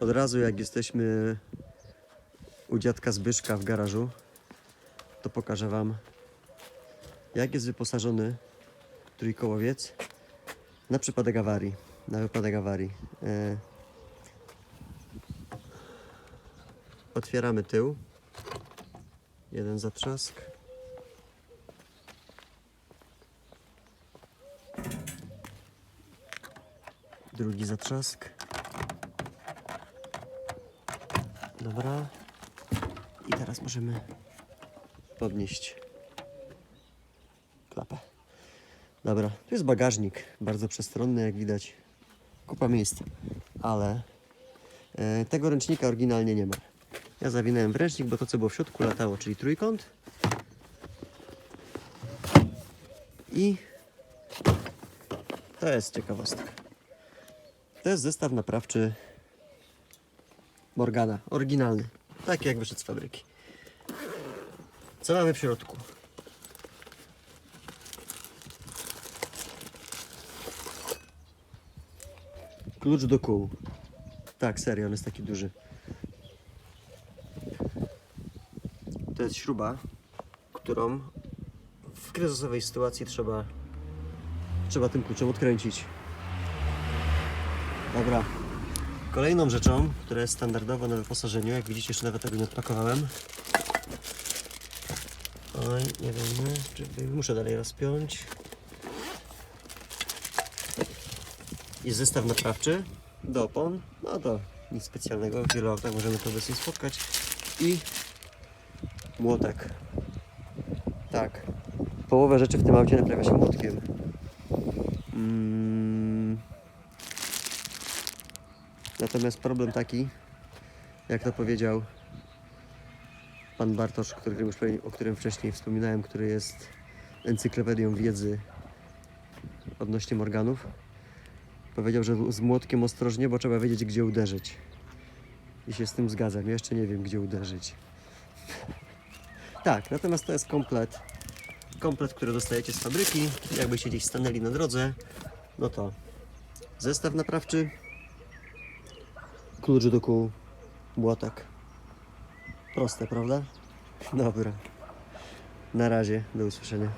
Od razu jak jesteśmy u dziadka Zbyszka w garażu, to pokażę Wam, jak jest wyposażony trójkołowiec na przypadek awarii. Na wypadek awarii. E... Otwieramy tył. Jeden zatrzask. Drugi zatrzask. Dobra. I teraz możemy podnieść klapę. Dobra, tu jest bagażnik, bardzo przestronny, jak widać. Kupa miejsca, ale e, tego ręcznika oryginalnie nie ma. Ja zawinąłem w ręcznik, bo to co było w środku latało, czyli trójkąt. I to jest ciekawostka. To jest zestaw naprawczy Morgana, oryginalny. Taki jak wyszedł z fabryki. Co mamy w środku? Klucz do kół. Tak, serio, on jest taki duży. To jest śruba, którą w kryzysowej sytuacji trzeba, trzeba tym kluczem odkręcić. Dobra. Kolejną rzeczą, która jest standardowa na wyposażeniu, jak widzicie, jeszcze nawet tego nie odpakowałem. Oj, nie wiem, czy muszę dalej rozpiąć. Jest zestaw naprawczy do opon. No to nic specjalnego, w wielu autach możemy to obecnie spotkać. I młotek. Tak. Połowę rzeczy w tym aucie naprawia się młotkiem. Mm. Natomiast problem taki, jak to powiedział pan Bartosz, o którym wcześniej wspominałem, który jest encyklopedią wiedzy odnośnie morganów. Powiedział, że z młotkiem ostrożnie, bo trzeba wiedzieć, gdzie uderzyć. I się z tym zgadzam. Ja jeszcze nie wiem, gdzie uderzyć. tak, natomiast to jest komplet. Komplet, który dostajecie z fabryki. Jakbyście gdzieś stanęli na drodze, no to zestaw naprawczy, klucz do kół, młotek. Proste, prawda? Dobra. Na razie, do usłyszenia.